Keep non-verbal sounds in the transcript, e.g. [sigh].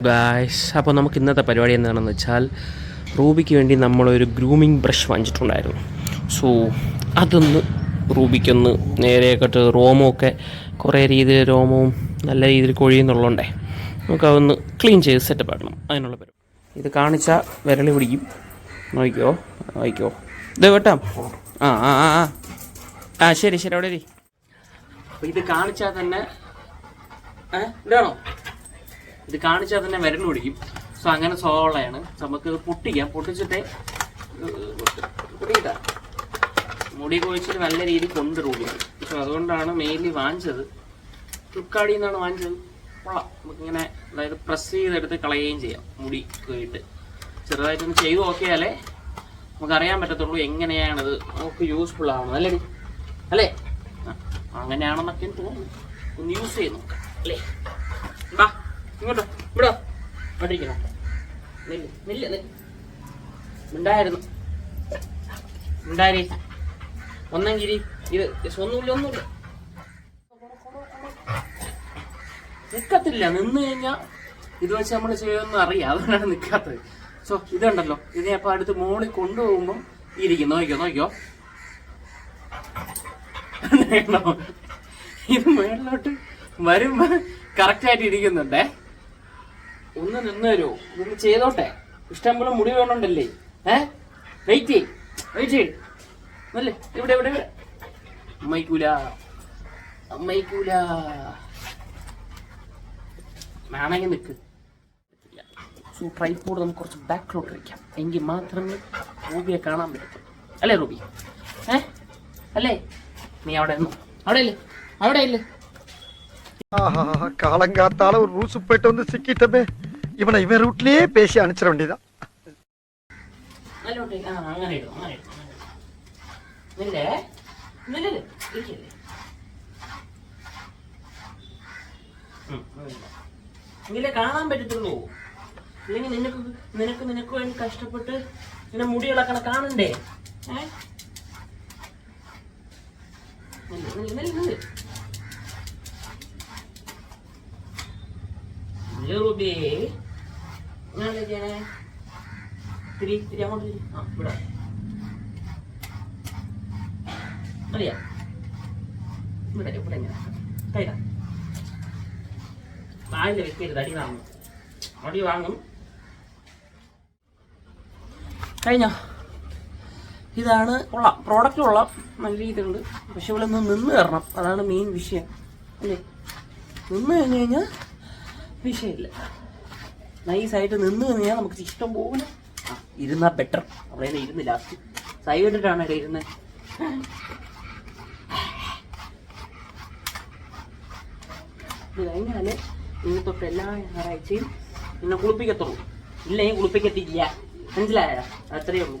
Guys അപ്പോൾ നമുക്ക് ഇന്നത്തെ പരിപാടി എന്താണെന്ന് വെച്ചാൽ റൂബിക്ക് വേണ്ടി നമ്മളൊരു ഗ്രൂമിങ് ബ്രഷ് വാങ്ങിച്ചിട്ടുണ്ടായിരുന്നു. സോ അതൊന്ന് റൂബിക്കൊന്ന് നേരെയൊക്കെ റോമൊക്കെ കുറേ രീതിയിൽ രോമവും നല്ല രീതിയിൽ കൊഴിയുന്നുള്ളതുകൊണ്ടേ നമുക്ക് അതൊന്ന് ക്ലീൻ ചെയ്ത് സെറ്റപ്പ് ആക്കണം. അതിനുള്ള പരിപാടി. ഇത് കാണിച്ചാൽ വിരളി പിടിക്കും. നോക്കിയോ നോക്കിയോ ഇത് വെട്ടാം ആ ആ ആ ആ. ശരി ശരി അവിടെ ഇത് കാണിച്ചാൽ തന്നെ ഏ ഇതാണോ? ഇത് കാണിച്ചാൽ തന്നെ വിരൽ പിടിക്കും. സോ അങ്ങനെ സോളയാണ്. നമുക്ക് പൊട്ടിക്കാം. പൊട്ടിച്ചിട്ടേ പൊട്ടിയിട്ടാ മുടി കൊഴിച്ചിട്ട് നല്ല രീതിയിൽ കൊണ്ടുവരും സോ അതുകൊണ്ടാണ് മെയിൻലി വാങ്ങിച്ചത്. ഫ്ലിപ്കാർട്ടിൽ നിന്നാണ് വാങ്ങിച്ചത്. കൊള്ളാം. നമുക്കിങ്ങനെ അതായത് പ്രസ് ചെയ്തെടുത്ത് കളയുകയും ചെയ്യാം. മുടി കേട്ട് ചെറുതായിട്ടൊന്ന് ചെയ്ത് നോക്കിയാലേ നമുക്ക് അറിയാൻ പറ്റത്തുള്ളൂ എങ്ങനെയാണത്. നമുക്ക് യൂസ്ഫുൾ ആവുന്നത് അല്ലേ? അല്ലേ? അങ്ങനെയാണെന്നൊക്കെ തോന്നുന്നു. ഒന്ന് യൂസ് ചെയ്ത് നോക്കാം. അല്ലേ? ഉണ്ടായി ഒന്നെങ്കിരി ഇത് ഒന്നുമില്ല ഒന്നുമില്ല. നിക്കത്തില്ല. നിന്ന് കഴിഞ്ഞാൽ ഇത് വെച്ച് നമ്മൾ ചെയ്യുമെന്ന് അറിയാം. അതുകൊണ്ടാണ് നിൽക്കാത്തത് സോ ഇതുണ്ടല്ലോ. ഇതിനെ അപ്പൊ അടുത്ത് മോളിൽ കൊണ്ടുപോകുമ്പോൾ ഇരിക്കും. നോക്കിയോ നോക്കിയോ [laughs] ഇത് മേളിലോട്ട് വരുമ്പോ കറക്റ്റ് ആയിട്ട് ഇരിക്കുന്നുണ്ടേ. ഒന്ന് നിന്ന് തരുമോ നിങ്ങൾ ചെയ്തോട്ടെ. ഇഷ്ടം പോലെ മുടി വേണമല്ലേ ഏ? വെയിറ്റ് ചെയ് വെയിറ്റ് ചെയ് അല്ലേ ഇവിടെ ഇവിടെ അമ്മയ്ക്കൂല. അമ്മയ്ക്കൂല. വേണമെങ്കിൽ നിൽക്ക് സോ ട്രൈപ്പോഡ് നമുക്ക് കുറച്ച് ബാക്കിലോട്ട് വയ്ക്കാം. എങ്കിൽ മാത്രമേ റൂബിയെ കാണാൻ പറ്റും അല്ലേ റൂബി? ഏ? അല്ലേ? നീ അവിടെ അവിടെ അല്ലേ അവിടെ ഇല്ലേ? കാളം കാത്താളെ ഒരു റൂസ് പെട്ടൊന്ന് സിക്കിട്ടമേ இவனை இவன் ரூட்லயே பேசி அனுப்பிச்சிட வேண்டியதான் നല്ലോട്ട് ആ അങ്ങനെ ഇടും അങ്ങനെ ഇടും അങ്ങനെ ഇടും. നില്ലേ നില്ലേ ഇരിക്കില്ലേ ഉം, അങ്ങനെ. എങ്കിലേ കാണാൻ പറ്റത്തുള്ളൂ ഇല്ലെങ്കിൽ നിനക്ക് നിനക്ക് നിനക്ക് വേണ്ടി കഷ്ടപ്പെട്ട് ഇങ്ങനെ മുടി ഇളക്കണ കാണണ്ടേ ഏ നില്ല്, നില്ല്, നില്ല്, നില്ല്. നില്ല് റൂബി. ഇങ്ങോട്ട് ചെയ്യണേ. തിരി തിരി അങ്ങോട്ട് ആ ഇവിടെ. മതിയാ ഇവിടെ ഇവിടെ കൈതാ വെക്കരുത് അടി വാങ്ങും. അടി വാങ്ങും. കഴിഞ്ഞോ? ഇതാണ് ഉള്ള പ്രോഡക്റ്റ് കൊള്ളാം. നല്ല രീതിയിലുണ്ട്. പക്ഷെ ഇവിടെ നിന്ന് നിന്ന് കയറണം. അതാണ് മെയിൻ വിഷയം. അല്ലേ? നിന്ന് കഴിഞ്ഞ് കഴിഞ്ഞാൽ വിഷയമില്ല. നൈസായിട്ട് നിന്ന് കഴിഞ്ഞാൽ നമുക്ക് ഇഷ്ടം പോലെ. ആ, ഇരുന്നാ ബെറ്റർ അവിടെ ഇരുന്ന് ലാസ്റ്റ് സൈഡ് ഇട്ടിട്ടാണ് ഇവിടെ ഇരുന്ന്? കഴിഞ്ഞാൽ ഇന്ന് തൊട്ട് എല്ലാ ഞായറാഴ്ചയും നിന്നെ കുളിപ്പിക്കത്തുള്ളൂ. ഇല്ലെങ്കിൽ കുളിപ്പിക്കത്തില്ല. മനസ്സിലായോ? അത്രയേ ഉള്ളൂ.